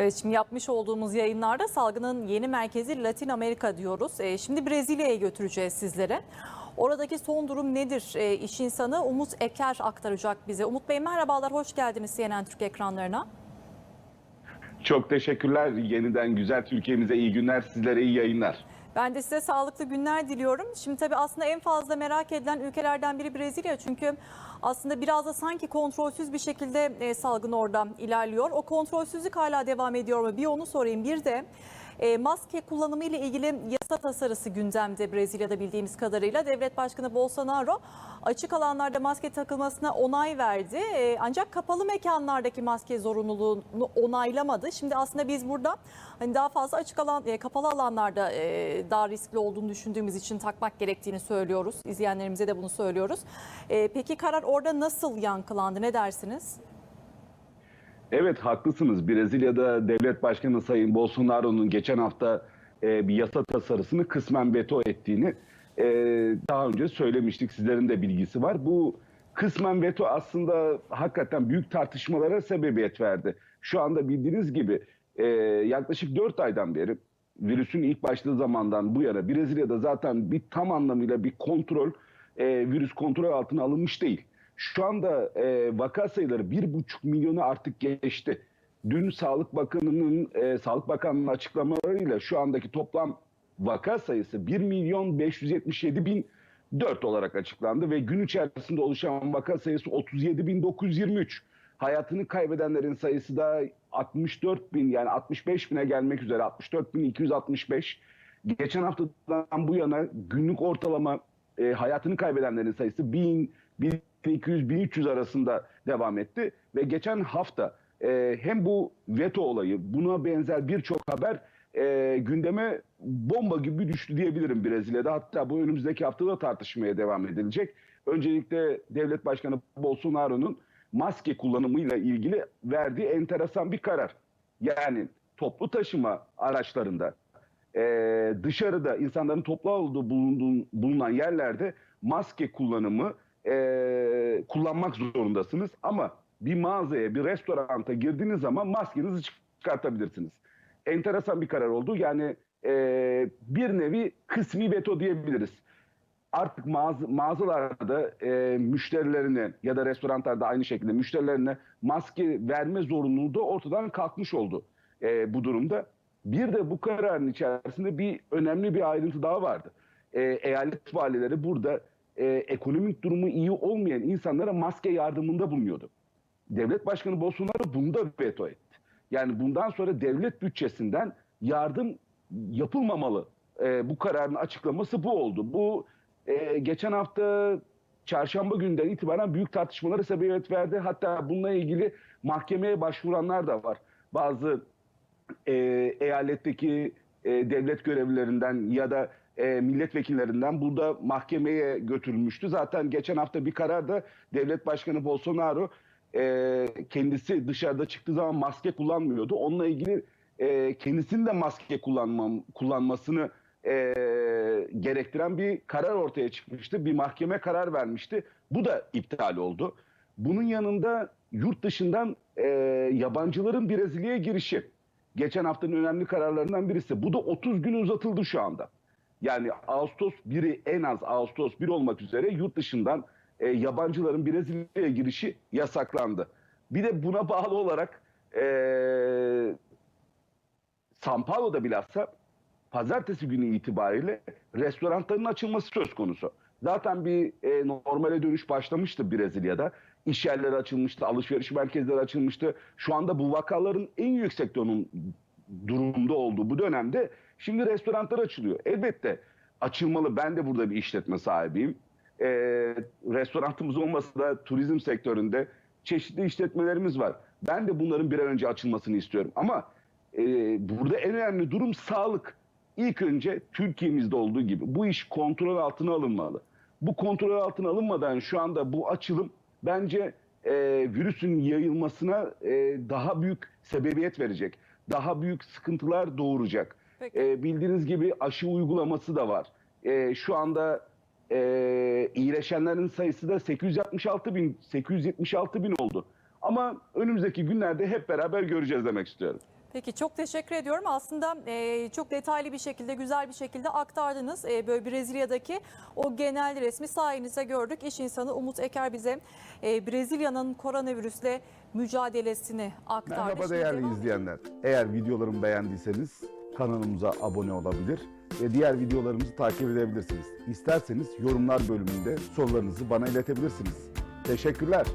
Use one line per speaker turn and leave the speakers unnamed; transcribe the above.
Evet şimdi yapmış olduğumuz yayınlarda salgının yeni merkezi Latin Amerika diyoruz. Ee, şimdi Brezilya'ya götüreceğiz sizlere. Oradaki son durum nedir? Ee, iş insanı Umut Eker aktaracak bize. Umut Bey merhabalar, hoş geldiniz CNN Türk ekranlarına.
Çok teşekkürler. Yeniden güzel Türkiye'mize iyi günler, sizlere iyi yayınlar.
Ben de size sağlıklı günler diliyorum. Şimdi tabii aslında en fazla merak edilen ülkelerden biri Brezilya. Çünkü aslında biraz da sanki kontrolsüz bir şekilde e, salgın orada ilerliyor. O kontrolsüzlük hala devam ediyor mu? Bir onu sorayım. Bir de e, maske kullanımı ile ilgili yasa tasarısı gündemde Brezilya'da bildiğimiz kadarıyla. Devlet Başkanı Bolsonaro açık alanlarda maske takılmasına onay verdi. E, ancak kapalı mekanlardaki maske zorunluluğunu onaylamadı. Şimdi aslında biz burada hani daha fazla açık alan, e, kapalı alanlarda daha riskli olduğunu düşündüğümüz için takmak gerektiğini söylüyoruz. İzleyenlerimize de bunu söylüyoruz. Peki karar orada nasıl yankılandı? Ne dersiniz?
Evet haklısınız. Brezilya'da devlet başkanı Sayın Bolsonaro'nun geçen hafta e, bir yasa tasarısını kısmen veto ettiğini e, daha önce söylemiştik. Sizlerin de bilgisi var. Bu kısmen veto aslında hakikaten büyük tartışmalara sebebiyet verdi. Şu anda bildiğiniz gibi e, yaklaşık 4 aydan beri virüsün ilk başladığı zamandan bu yana Brezilya'da zaten bir tam anlamıyla bir kontrol, e, virüs kontrol altına alınmış değil. Şu anda e, vaka sayıları bir buçuk milyonu artık geçti. Dün Sağlık Bakanı'nın e, Sağlık Bakanı'nın açıklamalarıyla şu andaki toplam vaka sayısı 1 milyon 577 bin 4 olarak açıklandı ve gün içerisinde oluşan vaka sayısı 37 bin 923. Hayatını kaybedenlerin sayısı da 64 bin yani 65 bine gelmek üzere 64 bin 265. Geçen haftadan bu yana günlük ortalama e, hayatını kaybedenlerin sayısı 1000, 1200, 1300 arasında devam etti. Ve geçen hafta e, hem bu veto olayı buna benzer birçok haber e, gündeme bomba gibi düştü diyebilirim Brezilya'da. Hatta bu önümüzdeki haftada tartışmaya devam edilecek. Öncelikle devlet başkanı Bolsonaro'nun maske kullanımıyla ilgili verdiği enteresan bir karar. Yani toplu taşıma araçlarında e, dışarıda insanların toplu olduğu bulunduğun, bulunan yerlerde maske kullanımı e, kullanmak zorundasınız. Ama bir mağazaya, bir restoranta girdiğiniz zaman maskenizi çıkartabilirsiniz. Enteresan bir karar oldu. Yani e, bir nevi kısmi veto diyebiliriz. Artık mağaz, mağazalarda e, müşterilerine ya da restoranlarda aynı şekilde müşterilerine maske verme zorunluluğu da ortadan kalkmış oldu e, bu durumda. Bir de bu kararın içerisinde bir önemli bir ayrıntı daha vardı. E, eyalet valileri burada e, ekonomik durumu iyi olmayan insanlara maske yardımında bulunuyordu. Devlet Başkanı Bolsonaro bunu da veto etti. Yani bundan sonra devlet bütçesinden yardım yapılmamalı. E, bu kararın açıklaması bu oldu. Bu e, geçen hafta çarşamba günden itibaren büyük tartışmalara sebebiyet verdi. Hatta bununla ilgili mahkemeye başvuranlar da var. Bazı e, eyaletteki e, devlet görevlilerinden ya da e, milletvekillerinden burada mahkemeye götürülmüştü. Zaten geçen hafta bir kararda devlet başkanı Bolsonaro e, kendisi dışarıda çıktığı zaman maske kullanmıyordu. Onunla ilgili e, kendisinin de maske kullanmam, kullanmasını e, gerektiren bir karar ortaya çıkmıştı. Bir mahkeme karar vermişti. Bu da iptal oldu. Bunun yanında yurt dışından e, yabancıların Brezilya'ya girişi. Geçen haftanın önemli kararlarından birisi. Bu da 30 gün uzatıldı şu anda. Yani Ağustos 1'i en az Ağustos 1 olmak üzere yurt dışından e, yabancıların Brezilya'ya girişi yasaklandı. Bir de buna bağlı olarak e, São Paulo'da bilhassa pazartesi günü itibariyle restoranların açılması söz konusu. Zaten bir e, normale dönüş başlamıştı Brezilya'da. İş yerleri açılmıştı, alışveriş merkezleri açılmıştı. Şu anda bu vakaların en yüksek donum, durumda olduğu bu dönemde şimdi restoranlar açılıyor. Elbette açılmalı. Ben de burada bir işletme sahibiyim. E, restoranımız olmasa da turizm sektöründe çeşitli işletmelerimiz var. Ben de bunların bir an önce açılmasını istiyorum. Ama e, burada en önemli durum sağlık. İlk önce Türkiye'mizde olduğu gibi bu iş kontrol altına alınmalı. Bu kontrol altına alınmadan şu anda bu açılım bence e, virüsün yayılmasına e, daha büyük sebebiyet verecek. Daha büyük sıkıntılar doğuracak.
Peki.
E, bildiğiniz gibi aşı uygulaması da var. E, şu anda e, iyileşenlerin sayısı da 866 bin 876 bin oldu. Ama önümüzdeki günlerde hep beraber göreceğiz demek istiyorum.
Peki çok teşekkür ediyorum. Aslında e, çok detaylı bir şekilde, güzel bir şekilde aktardınız. E, böyle Brezilya'daki o genel resmi sayenizde gördük. İş insanı Umut Eker bize e, Brezilya'nın koronavirüsle mücadelesini aktardı.
Merhaba
Şimdi
değerli
devam
izleyenler. Eğer videolarımı beğendiyseniz kanalımıza abone olabilir ve diğer videolarımızı takip edebilirsiniz. İsterseniz yorumlar bölümünde sorularınızı bana iletebilirsiniz. Teşekkürler.